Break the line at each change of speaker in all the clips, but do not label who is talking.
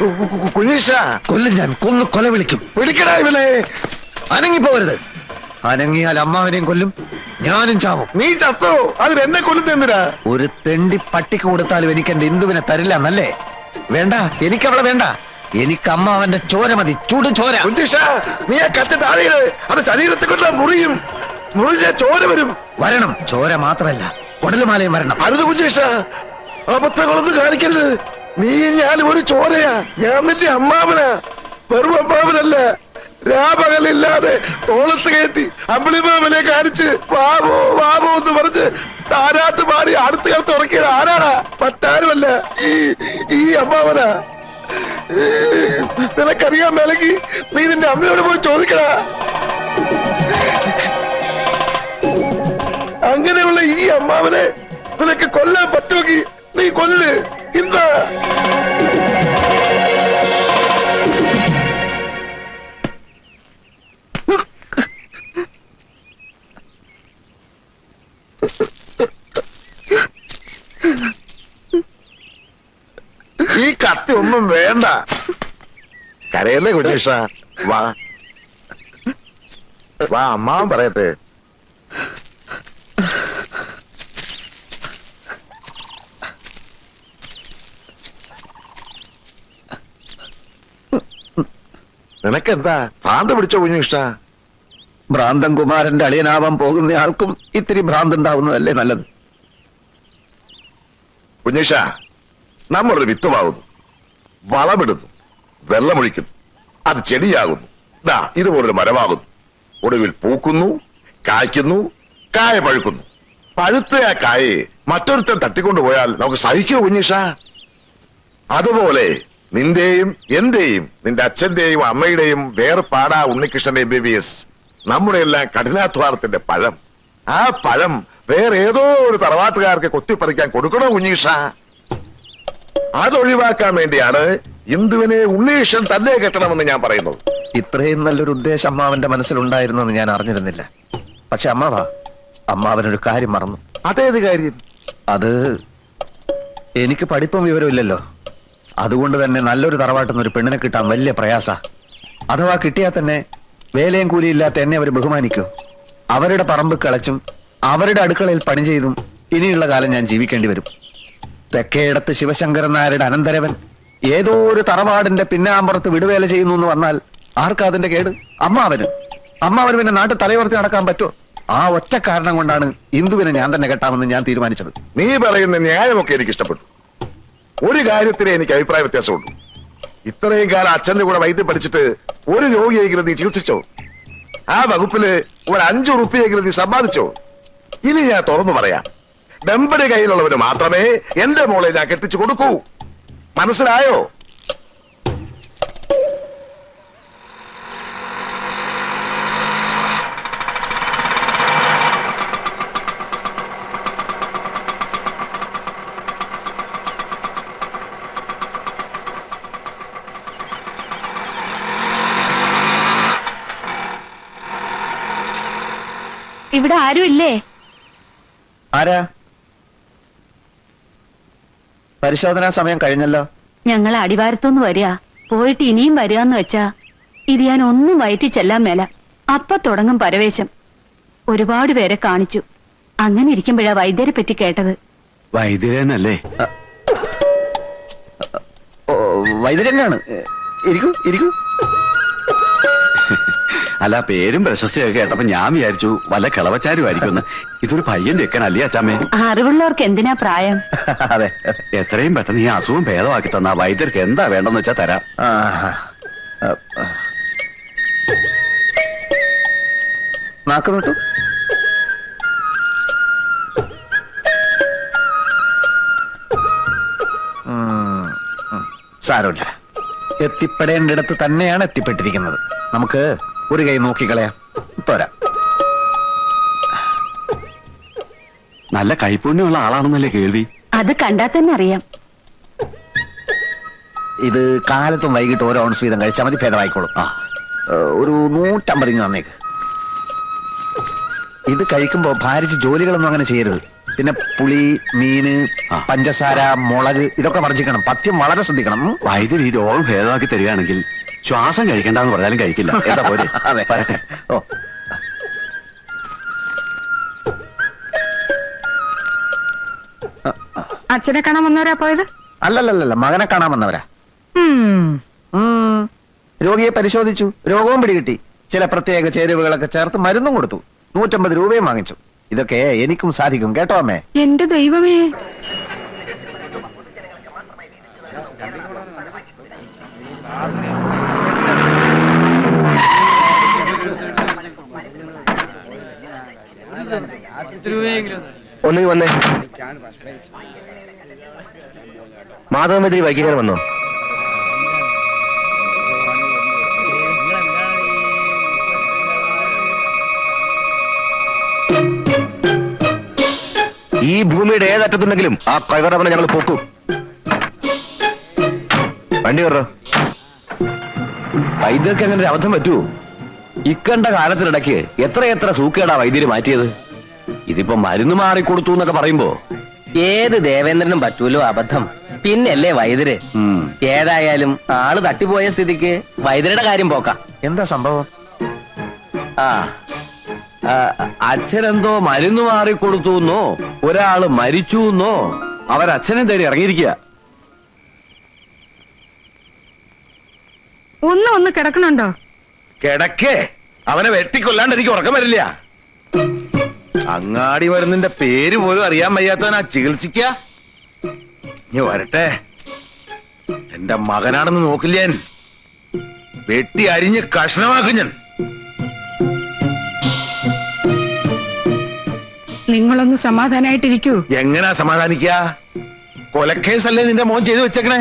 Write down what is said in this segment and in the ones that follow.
കുഞ്ഞീഷ.
കൊല്ലും ഞാൻ. കൊന്ന് കൊല വിളിക്കും.
പിടിക്കടാ ഇവനെ.
പോകരുത് അനങ്ങിയാൽ അമ്മാവനെയും കൊല്ലും. ഞാനും ചാവും.
നീ ചത്തോ. അതിന് എന്നെ കൊല്ലുന്നെന്തിനാ
ഒരു തെണ്ടി പട്ടിക്ക് കൊടുത്താലും എനിക്ക് എന്റെ ഇന്ദുവിനെ തരില്ല എന്നല്ലേ? വേണ്ട. എനിക്ക് അവളെ വേണ്ട. എനിക്ക് അമ്മാവന്റെ ചോര മതി. ചൂട് ചോര.
കുഞ്ഞീഷ നീ ആ കത്തി താഴെയിട്. അത് ശരീരത്തെ കൊണ്ടാ മുറിയും മുറിഞ്ഞ ചോര വരും.
വരണം. ചോര മാത്രമല്ല കുടലുമാലയും വരണം.
അരുത് കുഞ്ഞീഷ. അബദ്ധങ്ങളൊന്നും കാണിക്കരുത്. നീ ഞാൻ ഒരു ചോരയാ. ഞാൻ നിന്റെ അമ്മാവനാ. വെറും അമ്മാവനല്ല. രാപകലില്ലാതെ തോളത്ത് കയറ്റി അമ്പിളിമാമനെ കാണിച്ച് വാവോ വാവോ എന്ന് പറഞ്ഞ് താരാട്ട് പാടി അടുത്ത കാലത്ത് ഉറക്കിയത് ആരാടാ? മറ്റാരുമല്ല ഈ ഈ അമ്മാവനാ. നിനക്കറിയാൻ മേലെങ്കി നീ നിന്റെ അമ്മയോട് പോയി ചോദിക്കടാ. അങ്ങനെയുള്ള ഈ അമ്മാവനെ നിനക്ക് കൊല്ലാൻ പറ്റുമെങ്കിൽ നീ കൊല്ല്. ഇന്ന് ഈ കത്തി ഒന്നും വേണ്ട. കരയല്ലേ കുഞ്ഞീഷ? വാ. വാ അമ്മാവൻ പറയട്ടെ. നിനക്കെന്താ? ഭ്രാന്ത് പിടിച്ച കുഞ്ഞുകൃഷ്ണ
ഭ്രാന്തൻ കുമാരന്റെ അളിയനാവാൻ പോകുന്ന ആൾക്കും ഇത്തിരി ഭ്രാന്ത് ഉണ്ടാവുന്നതല്ലേ നല്ലത്
കുഞ്ഞിഷ നമ്മളൊരു വിത്തുമാകുന്നു വളമിടുന്നു. വെള്ളമൊഴിക്കുന്നു. അത് ചെടിയാകുന്നു. ദാ ഇതുപോലൊരു മരമാകുന്നു. ഒടുവിൽ പൂക്കുന്നു കായ്ക്കുന്നു കായ പഴുക്കുന്നു. പഴുത്ത ആ കായെ മറ്റൊരുത്തൻ തട്ടിക്കൊണ്ടുപോയാൽ നമുക്ക് സഹിക്കൂ കുഞ്ഞിഷ അതുപോലെ നിന്റെയും എന്റെയും നിന്റെ അച്ഛന്റെയും അമ്മയുടെയും വേർപാടാ Unnikrishnan M B B S നമ്മുടെ എല്ലാം കഠിനാധ്വാനത്തിന്റെ പഴം. ആ പഴം വേറെ ഏതോ ഒരു തറവാട്ടുകാർക്ക് കൊത്തിപ്പറിക്കാൻ കൊടുക്കണോ ഉണ്ണീഷ? അതൊഴിവാക്കാൻ വേണ്ടിയാണ് ഇന്ദുവിനെ ഉണ്ണീഷൻ തന്നെ കെട്ടണമെന്ന് ഞാൻ പറയുന്നത്.
ഇത്രയും നല്ലൊരു ഉദ്ദേശം അമ്മാവന്റെ മനസ്സിലുണ്ടായിരുന്നെന്ന് ഞാൻ അറിഞ്ഞിരുന്നില്ല. പക്ഷെ അമ്മാവാ അമ്മാവനൊരു കാര്യം മറന്നു.
അതേത് കാര്യം?
അത് എനിക്ക് പഠിപ്പും വിവരമില്ലല്ലോ അതുകൊണ്ട് തന്നെ നല്ലൊരു തറവാട്ടിൽ നിന്ന് ഒരു പെണ്ണിനെ കിട്ടാൻ വലിയ പ്രയാസ. അഥവാ കിട്ടിയാൽ തന്നെ വേലയും കൂലിയില്ലാത്ത എന്നെ അവർ ബഹുമാനിക്കൂ. അവരുടെ പറമ്പ് കളച്ചും അവരുടെ അടുക്കളയിൽ പണി ചെയ്തും ഇനിയുള്ള കാലം ഞാൻ ജീവിക്കേണ്ടി വരും. തെക്കേടത്ത് ശിവശങ്കരൻ നായരുടെ അനന്തരവൻ ഏതോ ഒരു തറവാടിന്റെ പിന്നാമ്പുറത്ത് വിടുവേല ചെയ്യുന്നു എന്ന് വന്നാൽ ആർക്കാ അതിന്റെ കേട്? അമ്മാവന്. അമ്മാവന് പിന്നെ നാട്ടിൽ തലയുയർത്തി നടക്കാൻ പറ്റുമോ? ആ ഒറ്റ കാരണം കൊണ്ടാണ് ഇന്ദുവിനെ ഞാൻ തന്നെ കെട്ടാമെന്ന് ഞാൻ തീരുമാനിച്ചത്.
നീ പറയുന്ന ന്യായമൊക്കെ എനിക്ക് ഇഷ്ടപ്പെട്ടു ഒരു കാര്യത്തിലെ എനിക്ക് അഭിപ്രായ വ്യത്യാസമുള്ളൂ. ഇത്രയും കാലം അച്ഛന്റെ കൂടെ വൈദ്യം പഠിച്ചിട്ട് ഒരു രോഗിയെങ്കിലും നീ ചികിത്സിച്ചോ? ആ വകുപ്പിൽ ഒരു അഞ്ചു റുപ്യെങ്കിലും നീ സമ്പാദിച്ചോ? ഇനി ഞാൻ തുറന്നു പറയാം. ഡമ്പടി കയ്യിലുള്ളവന് മാത്രമേ എന്റെ മോളെ ഞാൻ കെട്ടിച്ചു കൊടുക്കൂ. മനസ്സിലായോ?
ഇവിടെ ആരുമില്ലേ ഇല്ലേ?
ആരാ? പരിശോധനാ സമയം കഴിഞ്ഞല്ലോ.
ഞങ്ങൾ അടിവാരത്തുനിന്ന് വരിക. പോയിട്ട് ഇനിയും വരികന്ന് വെച്ചാ ഇത് ഞാൻ ഒന്നും വയറ്റി ചെല്ലാൻ മേല. അപ്പ തുടങ്ങും പരവേശം. ഒരുപാട് പേരെ കാണിച്ചു. അങ്ങനെ ഇരിക്കുമ്പോഴാ വൈദ്യരെ പറ്റി കേട്ടത്.
വൈദ്യരനല്ലേ?
വൈദ്യരെങ്ങാണ്? ഇരിക്കൂ ഇരിക്കൂ.
അല്ല പേരും പ്രശസ്തിയൊക്കെ കേട്ടപ്പോ ഞാൻ വിചാരിച്ചു വല്ല കിളവച്ചാരുമായിരിക്കും ഇതൊരു പയ്യൻ ചെക്കനല്ലേ അച്ചാമ്മേ?
അറിവുള്ളവർക്ക് എന്തിനാ പ്രായം?
അതെ
എത്രയും പെട്ടെന്ന് ഈ അസുഖം ഭേദമാക്കി തന്ന വൈദ്യർക്ക് എന്താ വേണ്ടെന്ന് വെച്ചാ തരാം.
നാക്ക് നോട്ടു. സാരമില്ല. എത്തിപ്പെടേണ്ടിടത്ത് തന്നെയാണ് എത്തിപ്പെട്ടിരിക്കുന്നത്. നമുക്ക് ഒരു കൈ നോക്കിക്കളയാം പോരാ.
നല്ല കൈപ്പുണ്യമുള്ള ആളാണെന്നല്ലേ കേൾവി?
അത് കണ്ടാ തന്നെ അറിയാം.
ഇത് കാലത്തും വൈകിട്ട് ഓരോ ഔൺസ് വീതം കഴിച്ചാൽ മതി ഭേദമായിക്കോളും.
ആ.
ഒരു നൂറ്റമ്പതിങ്ങ് തന്നേക്ക്. ഇത് കഴിക്കുമ്പോ ഭാരിച്ച് ജോലികളൊന്നും അങ്ങനെ ചെയ്യരുത്. പിന്നെ പുളി മീന് പഞ്ചസാര മുളക് ഇതൊക്കെ വർജിക്കണം. പത്യം വളരെ ശ്രദ്ധിക്കണം. ഉം?
വൈദ്യർ ഈ രോഗം ഭേദമാക്കി തരികയാണെങ്കിൽ ശ്വാസം കഴിക്കണ്ടെന്ന് പറഞ്ഞാലും കഴിക്കില്ല. എന്താ പോരെ?
അതെ. ഓ.
അച്ഛനെ കാണാൻ വന്നവരാ പോയത്?
അല്ലല്ലല്ല മകനെ കാണാൻ വന്നവരാ.
ഉം.
ഉം. രോഗിയെ പരിശോധിച്ചു. രോഗവും പിടികിട്ടി. ചില പ്രത്യേക ചേരുവകളൊക്കെ ചേർത്ത് മരുന്നും കൊടുത്തു. നൂറ്റമ്പത് രൂപയും വാങ്ങിച്ചു. ഇതൊക്കെ എനിക്കും സാധിക്കും കേട്ടോ അമ്മേ?
എന്റെ ദൈവമേ.
ഒന്നുകിൽ വന്നേ. മാധവമന്ത്രി വൈകിക്കാൻ വന്നോ? ഈ ഭൂമിയുടെ ഏതറ്റത്തുണ്ടെങ്കിലും ആ കൈവറവനെ ഞങ്ങൾ പോക്കും. വണ്ടി കയറോ?
വൈദ്യർക്ക് അങ്ങനെ ഒരു അബദ്ധം പറ്റുമോ ഇക്കണ്ട കാലത്തിനിടയ്ക്ക് എത്രയെത്ര സൂക്കേടാ വൈദ്യര് മാറ്റിയത്. ഇതിപ്പോ മരുന്ന് മാറിക്കൊടുത്തു എന്നൊക്കെ പറയുമ്പോ.
ഏത് ദേവേന്ദ്രനും പറ്റൂലോ അബദ്ധം. പിന്നല്ലേ വൈദ്യര്. ഏതായാലും ആൾ തട്ടിപ്പോയ സ്ഥിതിക്ക് വൈദ്യരുടെ കാര്യം പോക്കാം.
എന്താ സംഭവം?
ആ ആ, അച്ഛനെന്തോ മരുന്ന് മാറിക്കൊടുത്തു എന്നോ ഒരാൾ മരിച്ചു എന്നോ അവരച്ഛനെ തേടി ഇറങ്ങിയിരിക്കുക.
ഒന്ന് ഒന്ന് കിടക്കണുണ്ടോ?
കിടക്കേ. അവനെ വെട്ടിക്കൊല്ലാണ്ട് എനിക്ക് ഉറക്കം വരില്ല. അങ്ങാടി വരുന്നതിന്റെ പേര് പോലും അറിയാൻ വയ്യാത്തവനാ ചികിത്സിക്ക. ഇനി വരട്ടെ. എന്റെ മകനാണെന്ന് നോക്കില്ല വെട്ടി അരിഞ്ഞ് കഷ്ണമാക്കും ഞാൻ.
നിങ്ങളൊന്ന് സമാധാനായിട്ടിരിക്കൂ.
എങ്ങനാ സമാധാനിക്ക? കൊലക്കേസല്ലേ നിന്റെ മോൻ ചെയ്തു വെച്ചേക്കണേ?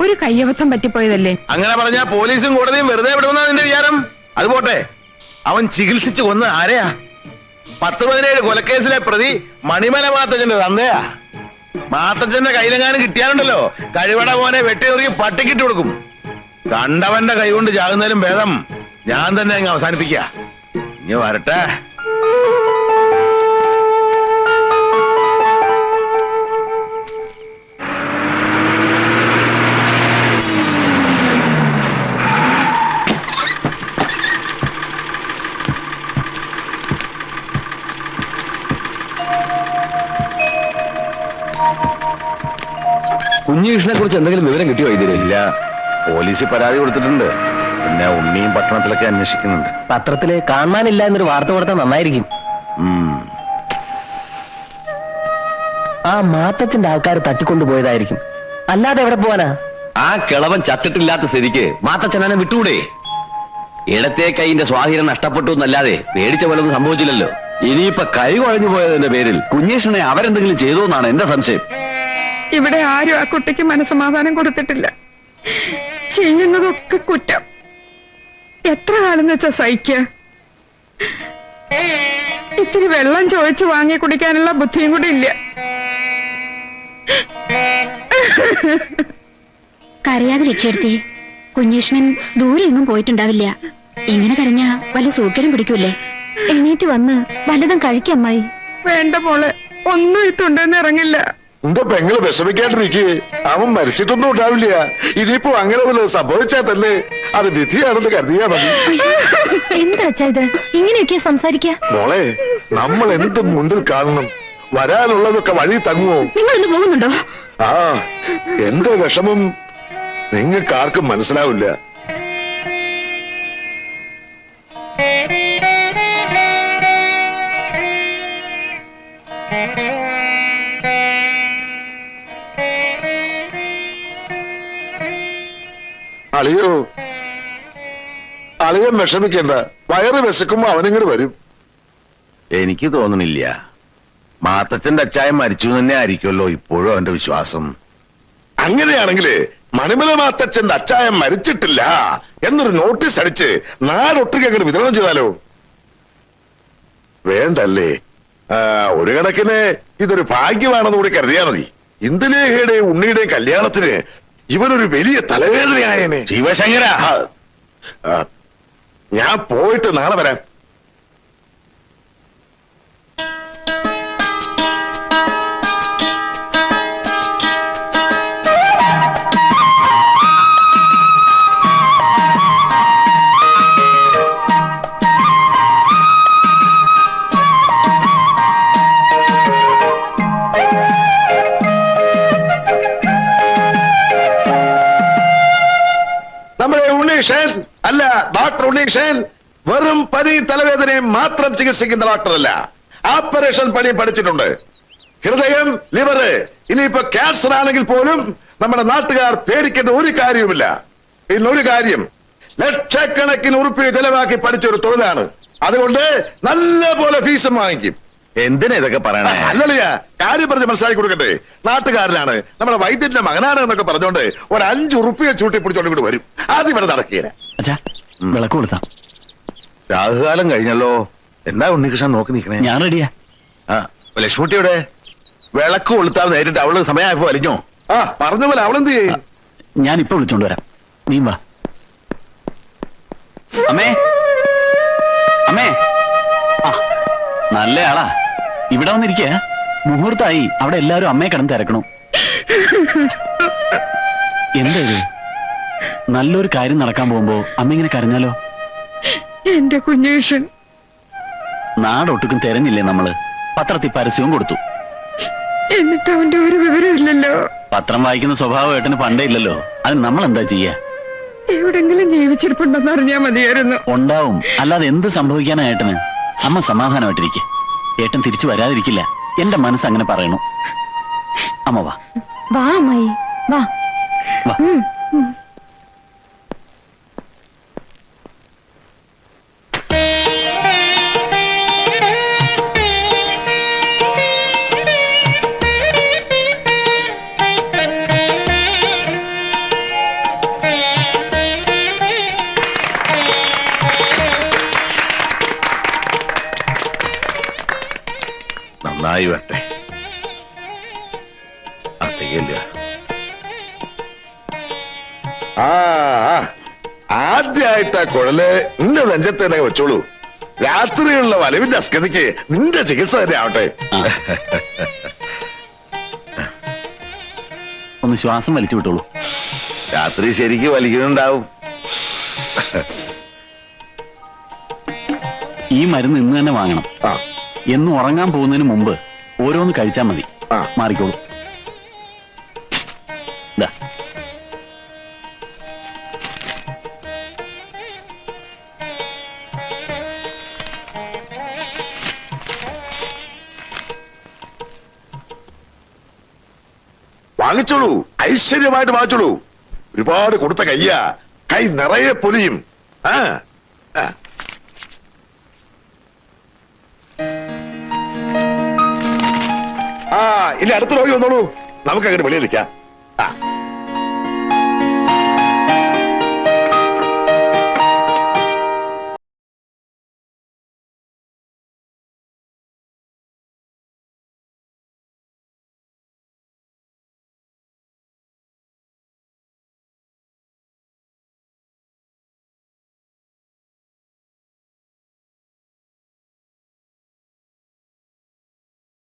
ഒരു കയ്യബദ്ധം പറ്റിപ്പോയതല്ലേ?
അങ്ങനെ പറഞ്ഞാ പോലീസും കോടതിയും വെറുതെ വിടുന്ന നിന്റെ വിചാരം? അത് പോട്ടെ. അവൻ ചികിത്സിച്ചു കൊന്ന് ആരെയാ? പത്ത് പതിനേഴ് കൊലക്കേസിലെ പ്രതി മണിമല മാത്തച്ഛന്റെ തന്തയാ. മാത്തച്ഛന്റെ കയ്യിലെങ്ങാനും കിട്ടിയാലുണ്ടല്ലോ. കഴിവട മോനെ വെട്ടി നുറുക്കി പട്ടിക്കിട്ട് കൊടുക്കും. കണ്ടവന്റെ കൈ കൊണ്ട് ചാകുന്നതിലും ഭേദം ഞാൻ തന്നെ അങ്ങ് അവസാനിപ്പിക്ക. ഇനി വരട്ടെ.
കുഞ്ഞികൃഷ്ണനെ കുറിച്ച് എന്തെങ്കിലും വിവരം കിട്ടിയോ
ഇതിലില്ല പോലീസിൽ പരാതി കൊടുത്തിട്ടുണ്ട്. പിന്നെ ഉണ്ണിയും പട്ടണത്തിലൊക്കെ അന്വേഷിക്കുന്നുണ്ട്.
പത്രത്തിൽ കാണാനില്ല എന്നൊരു വാർത്ത കൊടുത്താൽ നന്നായിരിക്കും. ആ മാത്തച്ഛന്റെ ആൾക്കാർ തട്ടിക്കൊണ്ടുപോയതായിരിക്കും. അല്ലാതെ എവിടെ പോവാനാ?
ആ കിളവൻ ചത്തിട്ടില്ലാത്ത സ്ഥിതിക്ക് മാത്തച്ഛനെ വിട്ടൂടെ? ഇടത്തെ കൈന്റെ സ്വാധീനം നഷ്ടപ്പെട്ടു എന്നല്ലാതെ പേടിച്ച പോലൊന്നും സംഭവിച്ചില്ലല്ലോ. ഇനിയിപ്പൊ കൈ കുഴഞ്ഞു പോയതിന്റെ പേരിൽ കുഞ്ഞീഷനെ അവരെന്തെങ്കിലും ചെയ്തു എന്നാണ് എന്റെ സംശയം.
ഇവിടെ ആരും ആ കുട്ടിക്ക് മനസ്സമാധാനം കൊടുത്തിട്ടില്ല. ചെയ്യുന്നതൊക്കെ കുറ്റം. എത്ര കാലം വെച്ചാ സഹിക്ക? ഇത്തിരി വെള്ളം ചോദിച്ചു വാങ്ങി കുടിക്കാനുള്ള ബുദ്ധിയും കൂടി ഇല്ല.
കരയാതെ രക്ഷയെടുത്തി കുഞ്ഞീഷ്ണൻ ദൂരെ എങ്ങും പോയിട്ടുണ്ടാവില്ല. ഇങ്ങനെ കരഞ്ഞ വല്ല സൂക്കേടും പിടിക്കൂലേ എണീറ്റ് വന്ന് വല്ലതും കഴിക്കമ്മായി
വേണ്ട മോളെ ഒന്നും ഇട്ടുണ്ടെന്ന് ഇറങ്ങില്ല.
എന്റെ പെങ്ങൾ വിഷമിക്കാണ്ടിരിക്കേ. അവൻ മരിച്ചിട്ടൊന്നും ഉണ്ടാവില്ല. ഇതിപ്പോ അങ്ങനെ വല്ല സംഭവിച്ചാ തന്നെ അത് വിധിയാണെന്ന് കരുതിയാ മതി.
എന്താ അച്ഛാ ഇത്? ഇങ്ങനെയൊക്കെ സംസാരിക്ക?
മോളെ നമ്മൾ എന്ത് മുണ്ടിൽ കാണണം? വരാനുള്ളതൊക്കെ വഴി തങ്ങുമോ
നിങ്ങൾ ഇന്ന് പോകുന്നുണ്ടോ?
ആ എന്റെ വിഷമം നിങ്ങൾക്ക് ആർക്കും മനസ്സിലാവില്ല. അളിയോ. അളിയൻ വിഷമിക്കണ്ട. വയറ് വിശക്കുമ്പോ അവനിങ്ങോട് വരും. എനിക്ക് തോന്നണില്ല. മാത്തച്ഛന്റെ അച്ചായം മരിച്ചു തന്നെ ആയിരിക്കുമല്ലോ ഇപ്പോഴും അവന്റെ വിശ്വാസം. അങ്ങനെയാണെങ്കിൽ മണിമല മാത്തച്ഛന്റെ അച്ചായം മരിച്ചിട്ടില്ല എന്നൊരു നോട്ടീസ് അടിച്ച് നാടൊട്ടുക്ക് അങ്ങനെ വിതരണം ചെയ്താലോ? വേണ്ടല്ലേ? ഒരു കണക്കിന് ഇതൊരു ഭാഗ്യമാണെന്ന് കൂടി കരുതിയാ മതി. ഇന്ദുലേഖയുടെയും ഉണ്ണിയുടെയും കല്യാണത്തിന് ഇവനൊരു വലിയ തലവേദനയായനെ. ശിവശങ്കര. ഞാൻ പോയിട്ട് നാളെ വരാം. ഡോക്ടർ ഉണ്ണീഷൻ വെറും പനി തലവേദനയും മാത്രം ചികിത്സിക്കുന്ന ഡോക്ടറല്ല. ഓപ്പറേഷൻ പണി പഠിച്ചിട്ടുണ്ട്. ഹൃദയം ലിവറ്. ഇനിയിപ്പോ ക്യാൻസർ ആണെങ്കിൽ പോലും നമ്മുടെ നാട്ടുകാർ പേടിക്കേണ്ട ഒരു കാര്യവുമില്ല. പിന്നെ ഒരു കാര്യം. ലക്ഷക്കണക്കിന് ഉറുപ്പിക ചെലവാക്കി പഠിച്ചൊരു തൊഴിലാണ്. അതുകൊണ്ട് നല്ല പോലെ ഫീസും വാങ്ങിക്കും.
എന്തിനാ ഇതൊക്കെ പറയണേ?
അല്ലല്ല കാര്യം പറഞ്ഞ് മനസ്സിലാക്കി കൊടുക്കട്ടെ. നാട്ടുകാരനാണ് നമ്മുടെ വൈദ്യന്റെ മകനാണ് എന്നൊക്കെ പറഞ്ഞോണ്ട് ഒരു അഞ്ചു ഉറുപ്പിക ചൂട്ടി പിടിച്ചോണ്ട് കൂടി വരും. ആദ്യം ഇവിടെ
നടക്കുകയില്ല വിളക്ക് കൊടുത്താം.
രാഹുകാലം കഴിഞ്ഞല്ലോ. എന്താ ഉണ്ണികൃഷ്ണൻ നോക്കി നിൽക്കണേ?
ഞാൻ റെഡിയാ.
ആ ലക്ഷ്മിയുടെ വിളക്ക് കൊളുത്താൻ നേരിട്ട് അവൾ സമയമായപ്പോ വലിഞ്ഞോ?
ആ പറഞ്ഞ പോലെ അവളെന്ത് ചെയ്യും?
ഞാൻ ഇപ്പൊ വിളിച്ചോണ്ട് വരാം. നീ വാ. അമ്മേ. അമ്മേ. ആ നല്ല ആളാ. ഇവിടെ വന്നിരിക്ക. മുഹൂർത്തായി. അവിടെ എല്ലാരും അമ്മയെ കടന്ന് തിരക്കണു. എന്താ ഇത്? നല്ലൊരു കാര്യം നടക്കാൻ പോകുമ്പോ അമ്മ ഇങ്ങനെ കരഞ്ഞാലോ?
എന്റെ കുഞ്ഞേഷൻ
നാടൊട്ടുക്കും തെരഞ്ഞില്ലേ നമ്മൾ? പത്രത്തിൽ പരസ്യവും കൊടുത്തു.
എന്നിട്ട് അവന്റെ ഒരു വിവരമില്ലല്ലോ.
പത്രം വായിക്കുന്ന സ്വഭാവം ഏട്ടന് പണ്ടേ ഇല്ലല്ലോ. അത് നമ്മൾ എന്താ ചെയ്യാ?
എവിടെങ്കിലും ജീവിച്ചിരിപ്പുണ്ടെന്ന് അറിഞ്ഞാ മതിയായിരുന്നു.
ഉണ്ടാവും. അല്ലാതെ എന്ത് സംഭവിക്കാനാ ഏട്ടന്? അമ്മ സമാധാനമായിട്ടിരിക്കെ. ഏട്ടൻ തിരിച്ചു വരാതിരിക്കില്ല. എന്റെ മനസ്സ് അങ്ങനെ പറയണു. അമ്മ വാ.
വാ അമ്മായി. വാ.
വാ.
നെഞ്ചത്ത് തന്നെ വെച്ചോളൂ. രാത്രിയുള്ള വലവിന്റെ അസ്കതിക്ക് നിന്റെ ചികിത്സ തന്നെ ആവട്ടെ.
ഒന്ന് ശ്വാസം വലിച്ചു വിട്ടോളൂ.
രാത്രി ശരിക്ക് വലിക്കുന്നുണ്ടാവും.
ഈ മരുന്ന് ഇന്ന് തന്നെ വാങ്ങണം. എന്ന് ഉറങ്ങാൻ പോകുന്നതിന് മുമ്പ് ഓരോന്ന് കഴിച്ചാൽ മതി. മാറിക്കോളൂ.
വാങ്ങിച്ചോളൂ. ഐശ്വര്യമായിട്ട് വാങ്ങിച്ചോളൂ. ഒരുപാട് കൊടുത്ത കയ്യാ. കൈ നിറയെ പൊലിയും. ആ. ആ. ഇനി അടുത്ത രോഗി വന്നോളൂ. നമുക്ക് അങ്ങനെ വെളിയിൽ നിൽക്കാം. ആ.